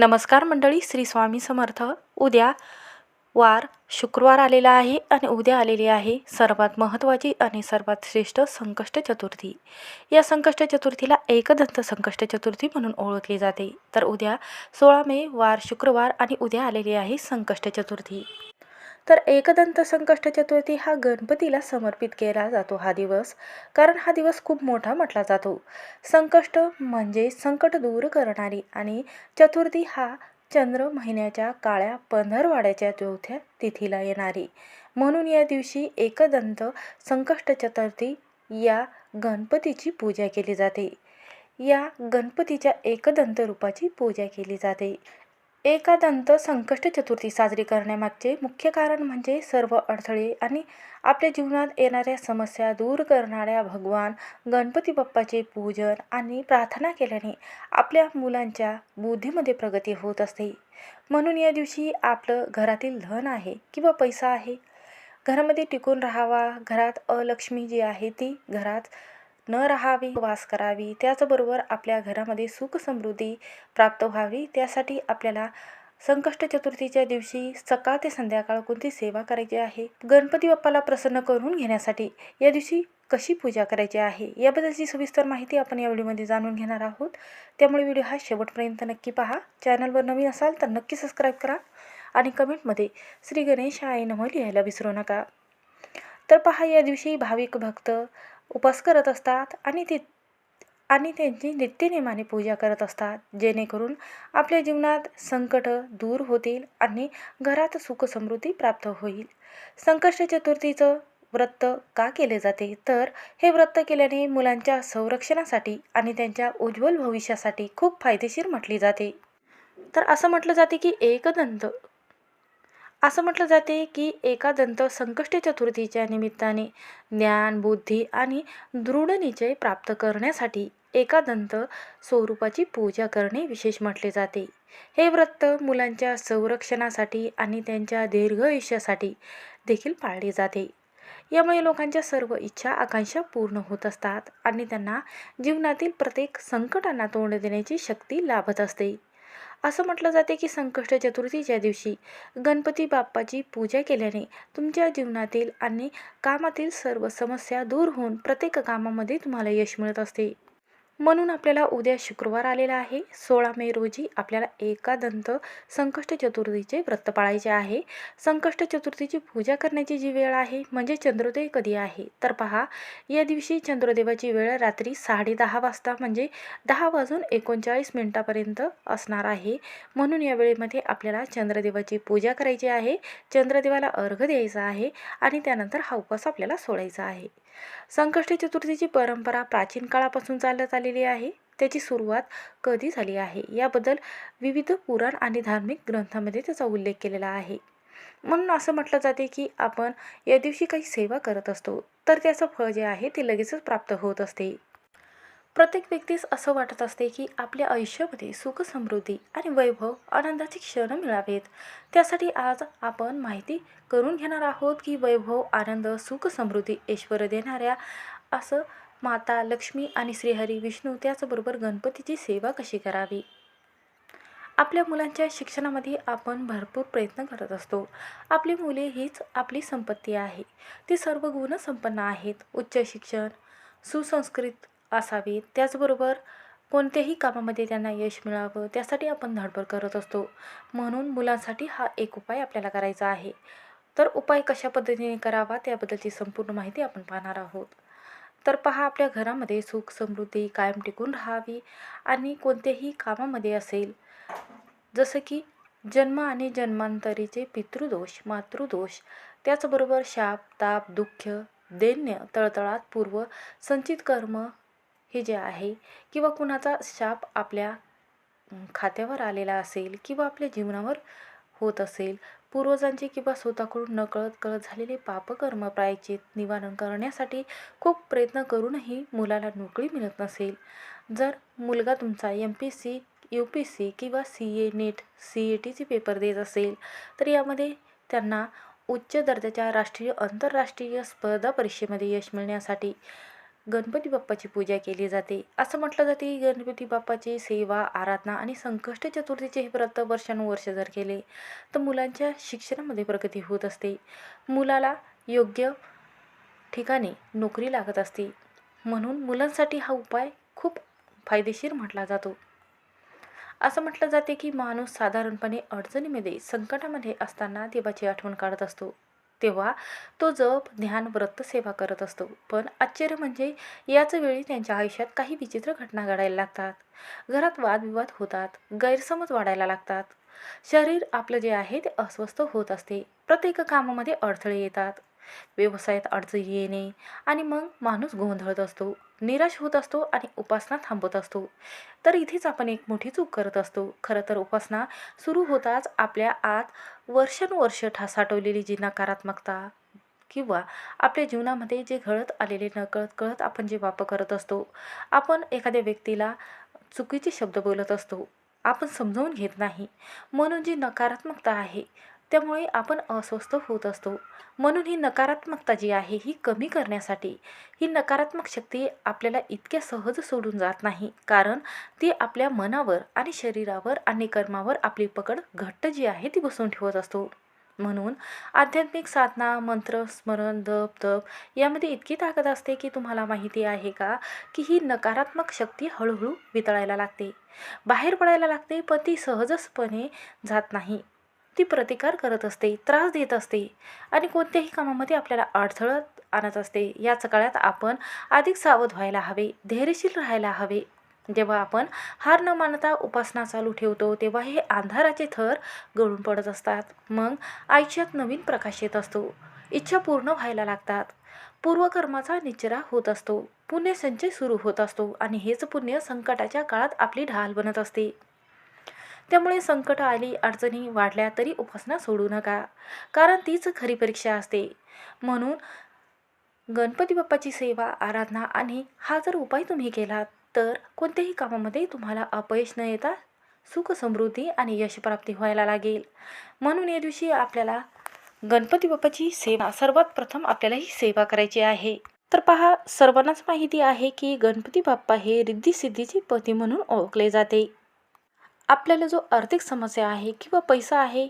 नमस्कार मंडळी श्री स्वामी समर्थ. उद्या वार शुक्रवार आलेला आहे आणि उद्या आलेली आहे सर्वात महत्त्वाची आणि सर्वात श्रेष्ठ संकष्ट चतुर्थी. या संकष्ट चतुर्थीला एकदंत संकष्ट चतुर्थी म्हणून ओळखली जाते. तर उद्या सोळा मे वार शुक्रवार आणि उद्या आलेली आहे संकष्ट चतुर्थी. तर एकदंत संकष्ट चतुर्थी हा गणपतीला समर्पित केला जातो हा दिवस. कारण हा दिवस खूप मोठा म्हटला जातो. संकष्ट म्हणजे संकट दूर करणारी आणि चतुर्थी हा चंद्र महिन्याच्या काळ्या पंधरवाड्याच्या चौथ्या तिथीला येणारी. म्हणून या दिवशी एकदंत संकष्ट चतुर्थी या गणपतीची पूजा केली जाते. या गणपतीच्या एकदंत रूपाची पूजा केली जाते. एकादंत संकष्ट चतुर्थी साजरी करण्यामागचे मुख्य कारण म्हणजे सर्व अडथळे आणि आपल्या जीवनात येणाऱ्या समस्या दूर करणाऱ्या भगवान गणपती बाप्पाचे पूजन आणि प्रार्थना केल्याने आपल्या मुलांच्या बुद्धीमध्ये प्रगती होत असते. म्हणून या दिवशी आपलं घरातील धन आहे किंवा पैसा आहे? घरामध्ये टिकून राहावा घरात अलक्ष्मी जी आहे ती घरात न राहावी वास करावी त्याचबरोबर आपल्या घरामध्ये सुख समृद्धी प्राप्त व्हावी. त्यासाठी आपल्याला संकष्ट चतुर्थीच्या दिवशी सकाळ ते संध्याकाळ कोणती सेवा करायची आहे? गणपती बाप्पाला प्रसन्न करून घेण्यासाठी या दिवशी कशी पूजा करायची आहे? याबद्दलची सविस्तर माहिती आपण या व्हिडिओमध्ये जाणून घेणार आहोत. त्यामुळे व्हिडिओ हा शेवटपर्यंत नक्की पहा. चॅनलवर नवीन असाल तर नक्की सबस्क्राईब करा आणि कमेंटमध्ये श्री गणेश आई नमो लिहायला विसरू नका. तर पहा या दिवशी भाविक भक्त उपास करत असतात आणि ते आणि त्यांची नित्यनेमाने पूजा करत असतात. जेणेकरून आपल्या जीवनात संकट दूर होतील आणि घरात सुख समृद्धी प्राप्त होईल. संकष्ट चतुर्थीचं व्रत का केले जाते? तर हे व्रत केल्याने मुलांच्या संरक्षणासाठी आणि त्यांच्या उज्ज्वल भविष्यासाठी खूप फायदेशीर म्हटली जाते. तर असं म्हटलं जाते की एकदंत असं म्हटलं जाते की एकदंत संकष्ट चतुर्थीच्या निमित्ताने ज्ञान बुद्धी आणि दृढ प्राप्त करण्यासाठी एकादंत स्वरूपाची पूजा करणे विशेष म्हटले जाते. हे व्रत मुलांच्या संरक्षणासाठी आणि त्यांच्या दीर्घायुष्यासाठी देखील पाळले जाते. यामुळे लोकांच्या सर्व इच्छा आकांक्षा पूर्ण होत असतात आणि त्यांना जीवनातील प्रत्येक संकटांना तोंड देण्याची शक्ती लाभत असते. असं म्हटलं जाते की संकष्ट चतुर्थीच्या दिवशी गणपती बाप्पाची पूजा केल्याने तुमच्या जीवनातील आणि कामातील सर्व समस्या दूर होऊन प्रत्येक कामामध्ये तुम्हाला यश मिळत असते. म्हणून आपल्याला उद्या शुक्रवार आलेला आहे. सोळा मे रोजी आपल्याला एकादंत संकष्ट चतुर्थीचे व्रत पाळायचे आहे. संकष्ट चतुर्थीची पूजा करण्याची जी वेळ आहे म्हणजे चंद्रोदय कधी आहे? तर पहा या दिवशी चंद्रदेवाची वेळ रात्री साडे दहा वाजता म्हणजे दहा वाजून एकोणचाळीस मिनटापर्यंत असणार आहे. म्हणून या वेळेमध्ये आपल्याला चंद्रदेवाची पूजा करायची आहे. चंद्रदेवाला अर्घ द्यायचा आहे आणि त्यानंतर हा उपवास आपल्याला सोडायचा आहे. संकष्टी चतुर्थीची परंपरा प्राचीन काळापासून चालत आलेली आहे. त्याची सुरुवात कधी झाली आहे? याबद्दल विविध पुराण आणि धार्मिक ग्रंथामध्ये त्याचा उल्लेख केलेला आहे. म्हणून असं म्हटलं जाते की आपण या दिवशी काही सेवा करत असतो. तर त्याचं फळ जे आहे ते लगेचच प्राप्त होत असते. प्रत्येक व्यक्तीस असं वाटत असते की आपल्या आयुष्यामध्ये सुख समृद्धी आणि वैभव आनंदाचे क्षण मिळावेत. त्यासाठी आज आपण माहिती करून घेणार आहोत की वैभव आनंद सुख समृद्धी ऐश्वर देणाऱ्या असं माता लक्ष्मी आणि श्रीहरी विष्णू त्याचबरोबर गणपतीची सेवा कशी करावी? आपल्या मुलांच्या शिक्षणामध्ये आपण भरपूर प्रयत्न करत असतो. आपली मुले हीच आपली संपत्ती आहे. ती सर्व गुणसंपन्न आहेत. उच्च शिक्षण सुसंस्कृत असावी. त्याचबरोबर कोणत्याही कामामध्ये त्यांना यश मिळावं त्यासाठी आपण धडपड करत असतो. म्हणून मुलांसाठी हा एक उपाय आपल्याला करायचा आहे. तर उपाय कशा पद्धतीने करावा त्याबद्दलची संपूर्ण माहिती आपण पाहणार आहोत. तर पहा आपल्या घरामध्ये सुख समृद्धी कायम टिकून राहावी आणि कोणत्याही कामामध्ये असेल जसं की जन्म आणि जन्मांतरीचे पितृदोष मातृदोष त्याचबरोबर शाप ताप दुःख दैन्य तळतळात पूर्व संचित कर्म हे जे आहे किंवा कुणाचा शाप आपल्या खात्यावर आलेला असेल किंवा आपल्या जीवनावर होत असेल पूर्वजांचे किंवा स्वतःकडून नकळत कळत झालेले पापकर्म प्रायचित निवारण करण्यासाठी खूप प्रयत्न करूनही मुलाला नोकरी मिळत नसेल. जर मुलगा तुमचा M P C U P C किंवा C A net C A टीचे पेपर देत असेल तर यामध्ये त्यांना उच्च दर्जाच्या राष्ट्रीय आंतरराष्ट्रीय स्पर्धा परीक्षेमध्ये यश मिळण्यासाठी गणपती बाप्पाची पूजा केली जाते. असं म्हटलं जाते की गणपती बाप्पाची सेवा आराधना आणि संकष्ट चतुर्थीचे हे व्रत वर्षानुवर्ष जर केले तर मुलांच्या शिक्षणामध्ये प्रगती होत असते. मुलाला योग्य ठिकाणी नोकरी लागत असते. म्हणून मुलांसाठी हा उपाय खूप फायदेशीर म्हटला जातो. असं म्हटलं जाते की माणूस साधारणपणे अडचणीमध्ये संकटामध्ये असताना देवाची आठवण काढत असतो. तेव्हा तो जप ध्यान व्रत सेवा करत असतो. पण आश्चर्य म्हणजे याच वेळी त्यांच्या आयुष्यात काही विचित्र घटना घडायला लागतात. घरात वादविवाद होतात गैरसमज वाढायला लागतात. शरीर आपलं जे आहे ते अस्वस्थ होत असते. प्रत्येक कामामध्ये अडथळे येतात. व्यवसायात अडचणी येणे आणि मग माणूस गोंधळत असतो निराश होत असतो आणि उपासना थांबत असतो. तर इथेच आपण एक मोठी चूक करत असतो. खरं तर उपासना सुरू होताच आपल्या आत वर्षानुवर्ष ठा साठवलेली जी नकारात्मकता किंवा आपल्या जीवनामध्ये जे घडत आलेले नकळत कळत आपण जे वापर करत असतो आपण एखाद्या व्यक्तीला चुकीचे शब्द बोलत असतो आपण समजावून घेत नाही. म्हणून जी नकारात्मकता आहे त्यामुळे आपण अस्वस्थ होत असतो. म्हणून ही नकारात्मकता जी आहे ही कमी करण्यासाठी ही नकारात्मक शक्ती आपल्याला इतक्या सहज सोडून जात नाही. कारण ती आपल्या मनावर आणि शरीरावर आणि कर्मावर आपली पकड घट्ट जी आहे ती बसून ठेवत असतो. म्हणून आध्यात्मिक साधना मंत्र स्मरण दप तप यामध्ये इतकी ताकद असते की तुम्हाला माहिती आहे का? की ही नकारात्मक शक्ती हळूहळू वितळायला लागते. बाहेर पडायला लागते पण ती सहजचपणे जात नाही. ती प्रतिकार करत असते त्रास देत असते आणि कोणत्याही कामामध्ये आपल्याला अडथळत आणत असते. याच काळात आपण अधिक सावध व्हायला हवे धैर्यशील राहायला हवे. जेव्हा आपण हार न मानता उपासना चालू ठेवतो तेव्हा हे अंधाराचे थर गळून पडत असतात. मग आयुष्यात नवीन प्रकाश येत असतो. इच्छा पूर्ण व्हायला लागतात. पूर्वकर्माचा निचरा होत असतो. पुण्य संचय सुरू होत असतो आणि हेच पुण्य संकटाच्या काळात आपली ढाल बनत असते. त्यामुळे संकट आली अडचणी वाढल्या तरी उपासना सोडू नका. कारण तीच खरी परीक्षा असते. म्हणून गणपती बाप्पाची सेवा आराधना आणि हा जर उपाय तुम्ही केलात तर कोणत्याही कामामध्ये तुम्हाला अपयश न येता सुख समृद्धी आणि यशप्राप्ती व्हायला लागेल. म्हणून या दिवशी आपल्याला गणपती बाप्पाची सेवा सर्वात प्रथम आपल्याला ही सेवा करायची आहे. तर पहा सर्वांनाच माहिती आहे की गणपती बाप्पा हे रिद्धी पती म्हणून ओळखले जाते. आपल्याला जो आर्थिक समस्या आहे किंवा पैसा आहे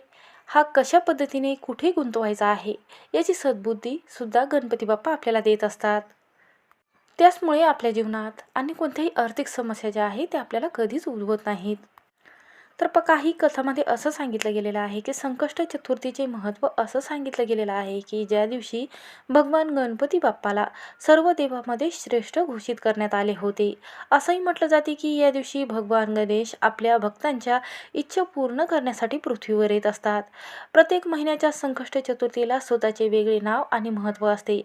हा कशा पद्धतीने कुठे गुंतवायचा आहे याची सद्बुद्धीसुद्धा गणपती बाप्पा आपल्याला देत असतात. त्याचमुळे आपल्या जीवनात आणि कोणत्याही आर्थिक समस्या ज्या आहेत त्या आपल्याला कधीच उद्भवत नाहीत. तर प काही कथामध्ये असं सांगितलं गेलेलं आहे की संकष्ट चतुर्थीचे महत्त्व असं सांगितलं गेलेलं आहे की ज्या दिवशी भगवान गणपती बाप्पाला सर्व देवामध्ये श्रेष्ठ घोषित करण्यात आले होते. असंही म्हटलं जाते की या दिवशी भगवान गणेश आपल्या भक्तांच्या इच्छा पूर्ण करण्यासाठी पृथ्वीवर येत असतात. प्रत्येक महिन्याच्या संकष्ट चतुर्थीला स्वतःचे वेगळे नाव आणि महत्त्व असते.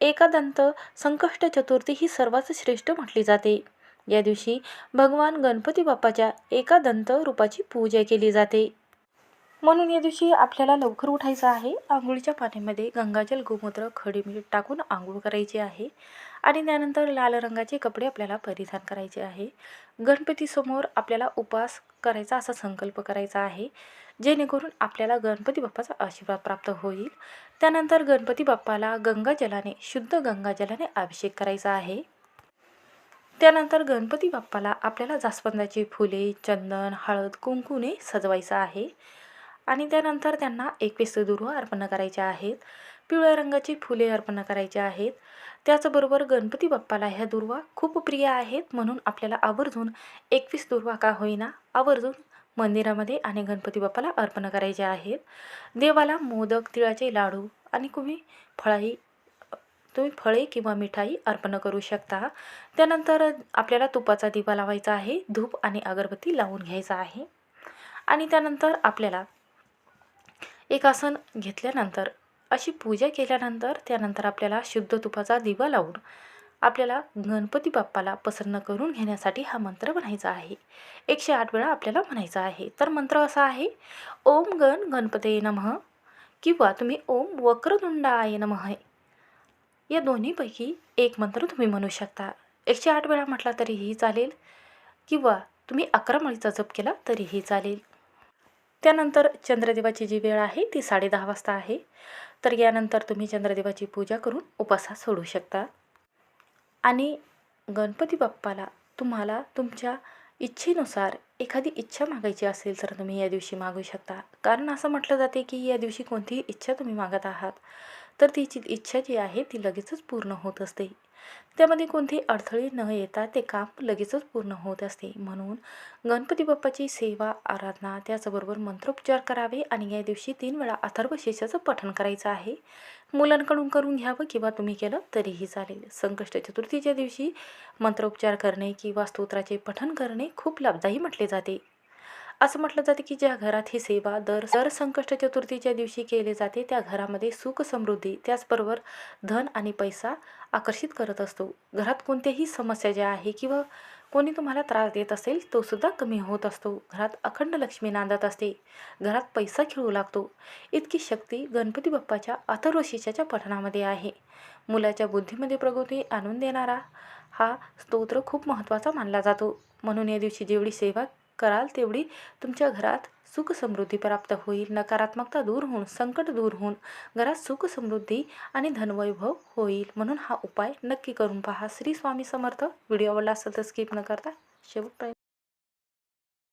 एकादंत संकष्ट चतुर्थी ही सर्वात श्रेष्ठ म्हटली जाते. या दिवशी भगवान गणपती बाप्पाच्या एका दंत रूपाची पूजा केली जाते. म्हणून या दिवशी आपल्याला लवकर उठायचं आहे. आंघोळीच्या पाण्यामध्ये गंगाजल गोमूत्र खडी मीठ टाकून आंघोळ करायची आहे. आणि त्यानंतर लाल रंगाचे कपडे आपल्याला परिधान करायचे आहे. गणपतीसमोर आपल्याला उपास करायचा असा संकल्प करायचा आहे. जेणेकरून आपल्याला गणपती बाप्पाचा आशीर्वाद प्राप्त होईल. त्यानंतर गणपती बाप्पाला गंगाजलाने शुद्ध गंगाजलाने अभिषेक करायचा आहे. त्यानंतर गणपती बाप्पाला आपल्याला जास्वंदाची फुले चंदन हळद कुंकूने सजवायचं आहे. आणि त्यानंतर त्यांना एकवीस दुर्व अर्पण करायचे आहेत. पिवळ्या रंगाची फुले अर्पण करायचे आहेत. त्याचबरोबर गणपती बाप्पाला ह्या दुर्वा खूप प्रिय आहेत. म्हणून आपल्याला आवर्जून एकवीस दुर्वा का होईना आवर्जून मंदिरामध्ये आणि गणपती बाप्पाला अर्पण करायचे आहेत. देवाला मोदक तिळाचे लाडू आणि कुणी फळाही तुम्ही फळे किंवा मिठाई अर्पण करू शकता. त्यानंतर आपल्याला तुपाचा दिवा लावायचा आहे. धूप आणि अगरबत्ती लावून घ्यायचा आहे. आणि त्यानंतर आपल्याला एक आसन घेतल्यानंतर अशी पूजा केल्यानंतर त्यानंतर आपल्याला शुद्ध तुपाचा दिवा लावून आपल्याला गणपती बाप्पाला प्रसन्न करून घेण्यासाठी हा मंत्र म्हणायचा आहे. एकशे आठ वेळा आपल्याला म्हणायचा आहे. तर मंत्र असा आहे ओम गण गणपते नमः किंवा तुम्ही ओम वक्रतुंडाय नमः या दोन्हीपैकी एक मंत्र तुम्ही म्हणू शकता. एकशे आठ वेळा म्हटला तरीही चालेल. किंवा तुम्ही अकरा मळीचा जप केला तरीही चालेल. त्यानंतर चंद्रदेवाची जी वेळ आहे ती साडेदहा वाजता आहे. तर यानंतर तुम्ही चंद्रदेवाची पूजा करून उपासा सोडू शकता. आणि गणपती बाप्पाला तुम्हाला तुमच्या इच्छेनुसार एखादी इच्छा मागायची असेल तर तुम्ही या दिवशी मागू शकता. कारण असं म्हटलं जाते की या दिवशी कोणतीही इच्छा तुम्ही मागत आहात. तर तिची इच्छा जी आहे ती लगेचच पूर्ण होत असते. त्यामध्ये कोणतेही अडथळे न येता ते काम लगेचच पूर्ण होत असते. म्हणून गणपती बाप्पाची सेवा आराधना त्याचबरोबर मंत्रोपचार करावे आणि या दिवशी तीन वेळा अथर्व शेषाचं पठण करायचं आहे. मुलांकडून करून घ्यावं किंवा तुम्ही केलं तरीही चालेल. संकष्ट चतुर्थीच्या दिवशी मंत्रोपचार करणे किंवा स्तोत्राचे पठण करणे खूप लाभदायी म्हटले जाते. असं म्हटलं जातं की ज्या घरात ही सेवा दर दर संकष्ट चतुर्थीच्या दिवशी केली जाते त्या घरामध्ये सुख समृद्धी त्याचबरोबर धन आणि पैसा आकर्षित करत असतो. घरात कोणत्याही समस्या ज्या आहे किंवा कोणी तुम्हाला त्रास देत असेल तो सुद्धा कमी होत असतो. घरात अखंड लक्ष्मी नांदत असते. घरात पैसा खेळू लागतो. इतकी शक्ती गणपती बाप्पाच्या अथर्वशीषाच्या पठणामध्ये आहे. मुलाच्या बुद्धीमध्ये प्रगती आणून देणारा हा स्तोत्र खूप महत्त्वाचा मानला जातो. म्हणून या दिवशी जेवढी सेवा कराल तेवढी तुमच्या घरात सुख समृद्धी प्राप्त होईल. नकारात्मकता दूर होऊन संकट दूर होऊन घरात सुख समृद्धी आणि धनवैभव होईल. म्हणून हा उपाय नक्की करून पहा. श्री स्वामी समर्थ. व्हिडिओ आवडला असेल तर स्किप न करता शेवटपर्यंत